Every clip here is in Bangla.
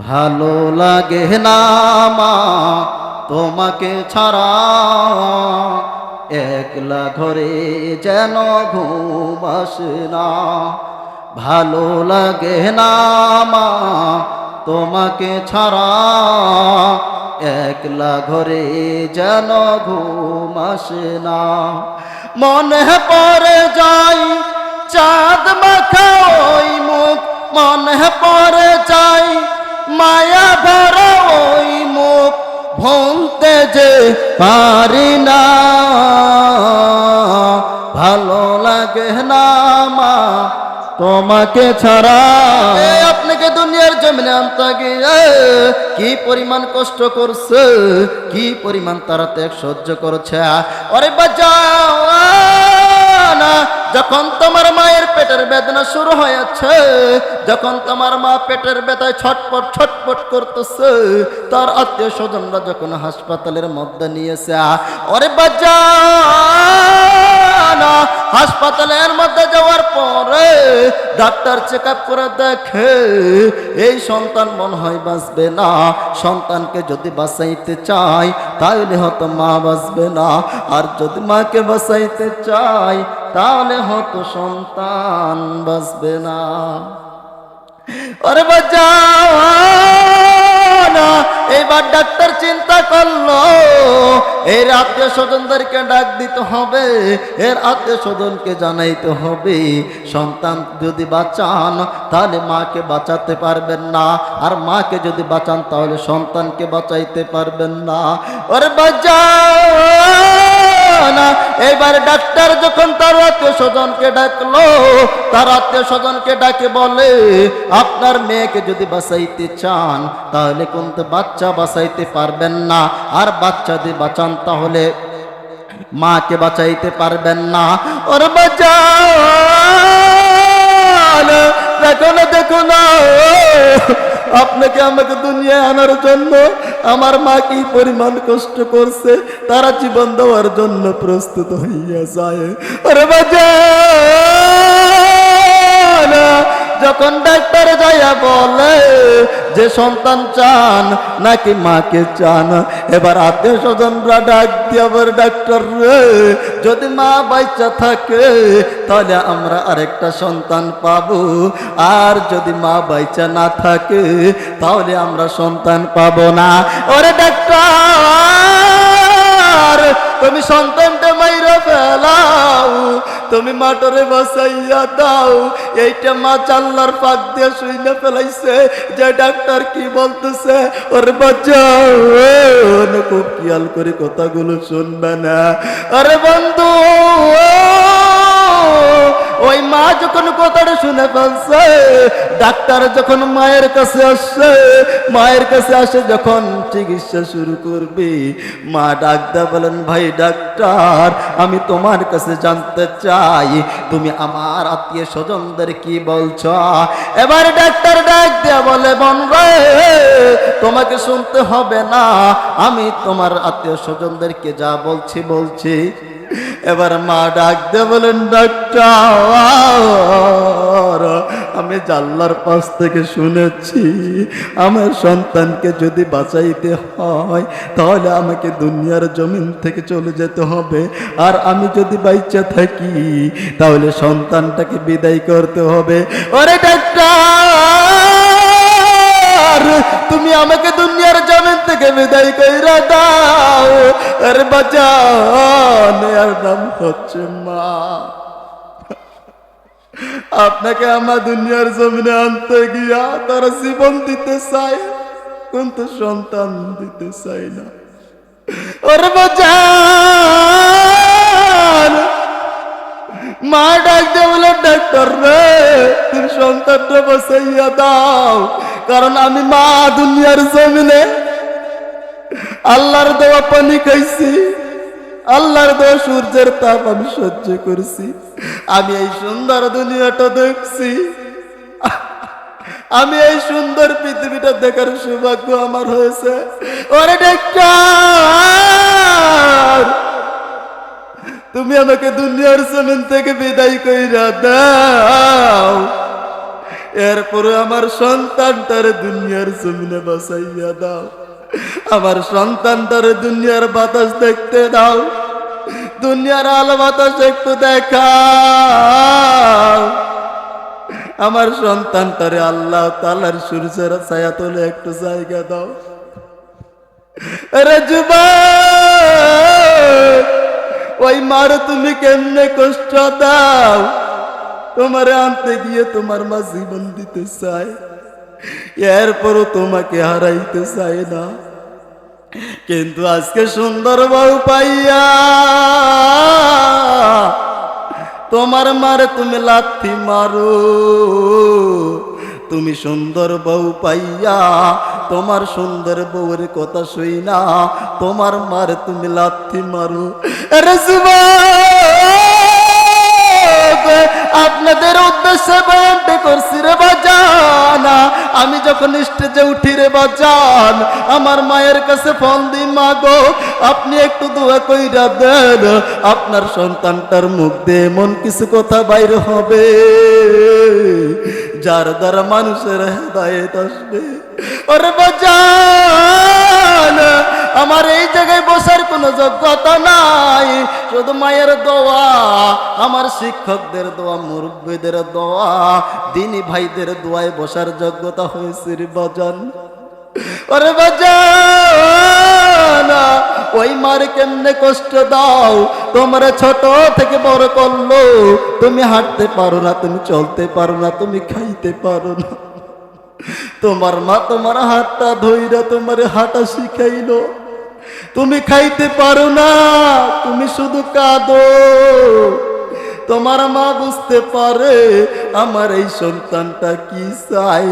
ভালো লাগে না মা, তোমাকে ছাড়া একলা ঘরে যেন ঘুম আসে না। ভালো লাগে না মা, তোমাকে ছাড়া একলা ঘরে যেন ঘুম আসে না। মনে পড়ে যাই চাঁদ মাখা ওই মুখ, মনে পড়ে যাই মায়া ভরা ওই মুখ ভুলতে যে পারি না। ভালো লাগে না মা, তোমাকে ছাড়া। আপনাকে দুনিয়ার জমিনে আনতে গিয়ে কি পরিমাণ কষ্ট করছে, কি পরিমাণ তারা ত্যাগ সহ্য করছে। অরে বাজাও না যখন তোমার মায়ের পেটের বেদনা শুরু হয়েছে, যখন তোমার মা পেটের বেদায় ছটপট ছটপট করতেছে, তার আত্মীয় স্বজনরা যখন হাসপাতালের মধ্যে নিয়েছে অরে বাজা না হাসপাতালের মধ্যে পরে ডাক্তার চেক আপ করে দেখে এই সন্তান মনে হয় বাঁচবে না। সন্তানকে যদি বাঁচাইতে চাই তাহলে হয়তো মা বাঁচবে না। আর যদি মাকে বাঁচাইতে চাই তাহলে হয়তো সন্তান বাঁচবে না। আরে বাজা না এবার ডাক্তার চিন্তা করল, এর আত্মীয় স্বজনদেরকে ডাক দিতে হবে, এর আত্মীয় স্বজনকে জানাইতে হবে, সন্তান যদি বাঁচান, তাহলে মাকে বাঁচাতে পারবেন না, আর মাকে যদি বাঁচান, তাহলে সন্তানকে বাঁচাইতে পারবেন না। ওরে বাজা না। এবার ডাক্তার যখন তার আত্মীয় স্বজনকে ডাকলো, তার আত্মীয় স্বজনকে ডাকে বলে, আপনার মেয়েকে যদি বাঁচাইতে চান, তাহলে কিন্তু বাচ্চা বাঁচাইতে পারবেন না। আর বাচ্চা যদি বাঁচান, তাহলে মাকে বাঁচাইতে পারবেন না। ওর বাঁচান দেখো না দেখো না আপনাকে আমাকে দুনিয়ায় আনার জন্য আমার মা কি পরিমাণ কষ্ট করছে? তারা জীবন দেওয়ার জন্য প্রস্তুত হইয়া যায়। বাজান, যখন ডাক্তার যাইয়া বলে যে সন্তান চান, নাকি মাকে চান? এবার আত্মীয় স্বজনরা ডাক দিয়ে ডাক্তার রে, যদি মা বাচ্চা থাকে, তাহলে আমরা আরেকটা সন্তান পাবো। আর যদি মা বাইচা না থাকে, তাহলে আমরা সন্তান পাবো না। ওরে ডাক্তার, তুমি ফেলাও তুমি মাটরে বসাইয়া দাও। এইটা মা চাল্লার পাক দিয়ে শুইলে ফেলাইছে। যে ডাক্তার কি বলতেছে? ওর বাচ্চাও খুব খেয়াল করে কথাগুলো শুনবে না। আরে বন্ধু ওই মা যখন কথাটা শুনে ফেলছে, ডাক্তার যখন মায়ের কাছে আসছে, মায়ের কাছে আসে যখন চিকিৎসা শুরু করবে, মা ডাক্তার বলেন, ভাই ডাক্তার, আমি তোমার কাছে জানতে চাই, তুমি আমার আত্মীয় স্বজনদের কি বলছ? এবার ডাক্তার ডাক দিয়া বলে, বন রে, তোমাকে শুনতে হবে না, আমি তোমার আত্মীয় স্বজনদেরকে যা বলছি বলছি। এবার মা ডাক দে বলেন, ডাক্তার, আমি জাল্লার পাশ থেকে শুনেছি, আমার সন্তানকে যদি বাঁচাইতে হয়, তাহলে আমাকে দুনিয়ার জমিন থেকে চলে যেতে হবে। আর আমি যদি বাইচা থাকি, তাহলে সন্তানটাকে বিদায় করতে হবে। ওরে ডাক্তার, তুমি আমাকে দুনিয়ার জমিন থেকে বিদায় কইরা দাও। আরে বাঁচান আর নাম হচ্ছে মা। আপনাকে আমার দুনিয়ার জমিনে আনতে গিয়া তারা জীবন দিতে চায় কিন্তু সন্তান দিতে চাই না। ওরে বাঁচান মা ডাক দিয়ে বলে, ডাক্তার রে তুমি সন্তানটা বসাইয়া দাও, কারণ আমি মা দুনিয়ার জমিনে আল্লাহর দেওয়া পানি খাইছি। আল্লাহর দেওয়া সূর্যের তাপ আমি সহ্য করছি। আমি এই সুন্দর দুনিয়াটা দেখছি। আমি এই সুন্দর পৃথিবীটা দেখার সৌভাগ্য আমার হয়েছে। ওরে ডাক্তার! তুমি আমাকে দুনিয়ার জমিন থেকে বিদায় কইরা দাও। এরপরে আমার সন্তানটারে দুনিয়ার জমিনে বাসাইয়া দাও। আমার সন্তানটারে দুনিয়ার বাতাস দেখতে দাও। দুনিয়ার আলো বাতাস একটু দেখা আমার সন্তান সন্তানটারে আল্লাহ তালার সূর্যের ছায়া তোলে একটু জায়গা দাও। আরে যুবক ওই মার তুমি কেমনে কষ্ট দাও? তোমারে আনতে গিয়ে তোমার মা জীবন দিতে চায়। এরপরও তোমাকে হারাইতে চায় না। কিন্তু আজকে সুন্দর বউ পাইয়া তোমার মারে তুমি লাথি মারো। তুমি সুন্দর বউ পাইয়া তোমার সুন্দর বউয়ের কথা শুই না, তোমার মারে তুমি লাথি মারো। আরে উদ্দেশ্যে বয়ানটা করছি রে বাজানা। আমি যখন স্টেজে উঠি রে বাজান, আমার মায়ের কাছে ফোন দি মাগো আপনি একটু দোয়া কইরা দেন, আপনার সন্তানটার মুখ দিয়ে এমন কিছু কথা বাইর হবে, যার দ্বারা মানুষের হেদায়েত আসবে। ওরে বাজান আমার এই জায়গায় বসার কোনো যোগ্যতা নাই। শুধু মায়ের দোয়া, আমার শিক্ষকদের দোয়া, মুরব্বীদের দোয়া, দিনী ভাইদের দোয়ায় বসার যোগ্যতা হয়েছে বাজান। ওরে বাজান, ওই মার কেমনে কষ্ট দাও? তোমার ছোট থেকে বড় করল। তুমি হাঁটতে পারো না, তুমি চলতে পারো না, তুমি খাইতে পারো না। তোমার মা তোমার হাতটা ধইরা তোমার হাঁটা শিখাইলো। তুমি খাইতে পারো না, তুমি শুধু কাঁদো। তোমার মা বুঝতে পারে আমার এই সন্তানটা কি চায়,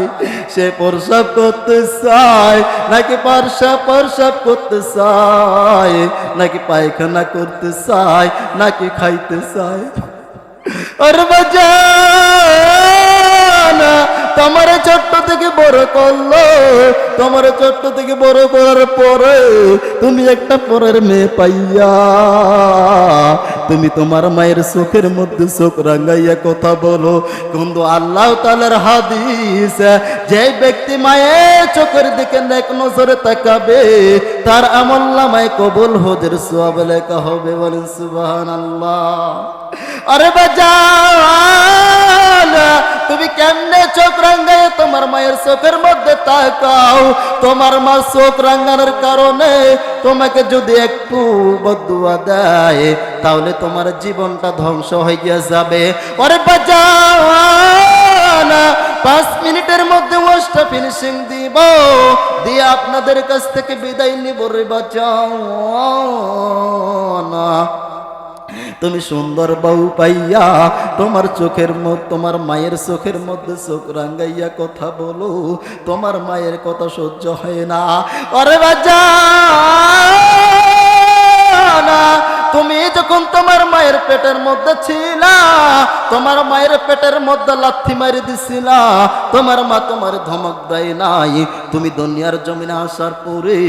সে প্রসাব করতে চায়, নাকি পারসা প্রসাব করতে চায়, নাকি পায়খানা করতে চায়, নাকি খাইতে চায়। আর বাজানা! তোমার ছোট্ট থেকে বড় করল। তোমার ছোট্ট থেকে বড় করার পরে তুমি একটা পরের মেয়ে পাইয়া, তুমি তোমার মায়ের চোখের মধ্যে চোখ রাঙ্গাইয়া কথা বলো। কিন্তু আল্লাহ তালার হাদিস, যে ব্যক্তি মায়ের চোখের দিকে নেক নজরে তাকাবে। তার আমল্লামায় কবুল হজের সোয়াব লেখা হবে, বলেন সুবাহান আল্লাহ আরে বাজান, তুমি কেমনে চোখ রাঙ্গায় তোমার মায়ের চোখের মধ্যে তাকাও? তোমার মা চোখ রাঙ্গানোর কারণে তোমাকে যদি একটু বদুয়া দেয়, তাহলে তোমার জীবনটা ধ্বংস হয়ে যাবে। আরে বাজান পাঁচ মিনিটের মধ্যে ওয়াশটা ফিনিশিং দিব। দিয়ে আপনাদের কাছ থেকে বিদায় নিব রে না তুমি সুন্দর বউ পাইয়া তোমার চোখের তোমার মায়ের চোখের মধ্যে চোখ রাঙ্গাইয়া কথা বলো। তোমার মায়ের কথা সহ্য হয় না। অরে বাজা তুমি যখন তোমার মায়ের পেটের মধ্যে ছিলা, তোমার মায়ের পেটের মধ্যে লাথি মারি দিছিলা, তোমার মা তোমার ধমক দেয় নাই। তুমি দুনিয়ার জমিনে আসার পরে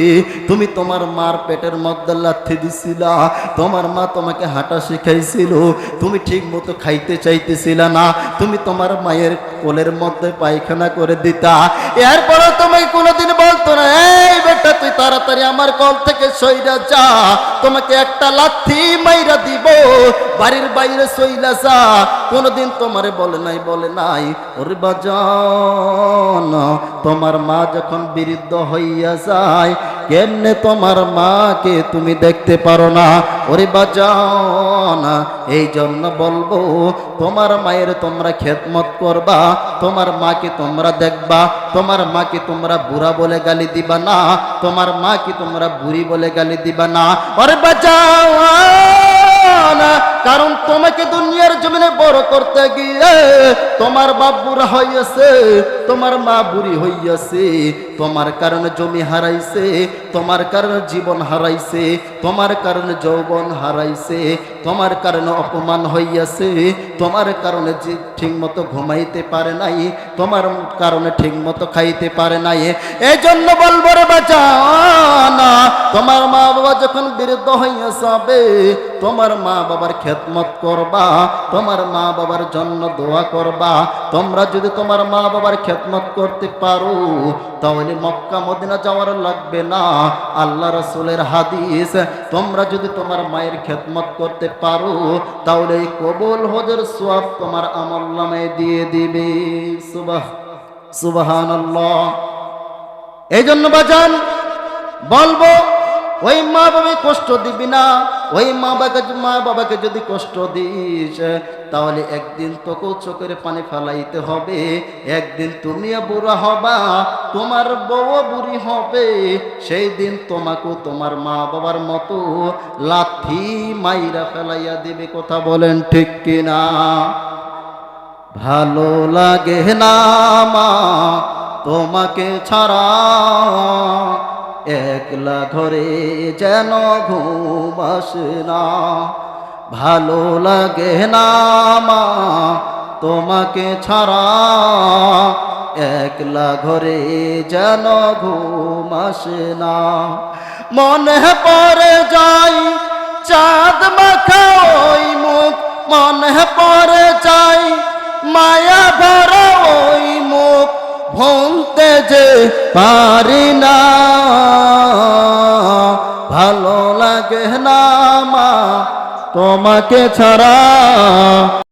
তুমি তোমার মার পেটের মধ্যে লাথি দিছিলা, তোমার মা তোমাকে হাঁটা শিখাইছিল, তুমি ঠিক মতো খাইতে চাইতেছিল না, তুমি তোমার মায়ের কোলের মধ্যে পায়খানা করে দিতা। এরপরে তোমাকে কোনোদিন বলতো না, এই বেটা, তুই তাড়াতাড়ি আমার কল থেকে সইরা যা, তোমাকে একটা লাথি মাইরা দিব, বাড়ির বাইরে সইলা যা। কোনোদিন তোমারে বলে নাই বলে নাই, ওরে বাজান, তোমার মা যখন বিরুদ্ধ হইয়া যায়, কেমনে তোমার মাকে তুমি দেখতে পারো না? ওরে বাজান এই জন্য বলব, তোমার মায়ের তোমরা খেদমত করবা, তোমার মাকে তোমরা দেখবা, তোমার মাকে তোমরা বুড়া বলে গালি দিবা না, তোমার মাকে তোমরা বুড়ি বলে গালি দিবা না। ওরে বাজাও না কারণ তোমাকে দুনিয়ার জমিনে বড় করতে গিয়ে তোমার বাবুরা হয়েছে তোমার মা বুড়ি হইয়াছে, তোমার কারণে জমি হারাইছে, তোমার কারণে জীবন হারাইছে, তোমার কারণে যৌবন হারাইছে, তোমার কারণে অপমান হইয়াছে, তোমার কারণে যে ঠিক মতো ঘুমাইতে পারে নাই, তোমার কারণে ঠিক মতো খাইতে পারে নাই। এই জন্য বলব রে বাঁচা না, তোমার মা বাবা যখন বিরুদ্ধ হইয়া যাবে, তোমার মা বাবার খেদমত করবা, তোমার মা বাবার জন্য দোয়া করবা, তোমরা যদি তোমার মা বাবার খেদমত করতে পারো, তাহলে মক্কা, মদিনা যাওয়ার লাগবে না। আল্লাহ রসুলের হাদিস, তোমরা যদি তোমার মায়ের খেদমত করতে পারো, তাহলে এই কবুল হজের সোয়াব তোমার আমল নামে দিয়ে দিবে। সুবাহ সুবাহান এই জন্য বাজান, বলব, ওই মা বাবা কষ্ট দিবি না, ওই মা বাবাকে মা বাবাকে যদি কষ্ট দিস তাহলে একদিন তোকেও চোখের পানি ফেলাইতে হবে। একদিন তুমিও বুড়া হবা, তোমার বউ বুড়ি হবে। সেই দিন তোমাকেও তোমার মা বাবার মতো লাথি মাইরা ফেলাইয়া দিবে, কথা বলেন ঠিক কিনা? ভালো লাগে না মা, তোমাকে ছাড়া একলা ঘরে যেন ঘুম আসে না। ভালো লাগে না মা, তোমাকে ছাড়া একলা ঘরে যেন ঘুম আসে না। মনে পড়ে যাই চাঁদ মাখা ওই মুখ, মনে পড়ে যাই মায়া ভরা ওই মুখ, ভুলতে যে পারি না। ভালো লাগে না মা তোমাকে ছাড়া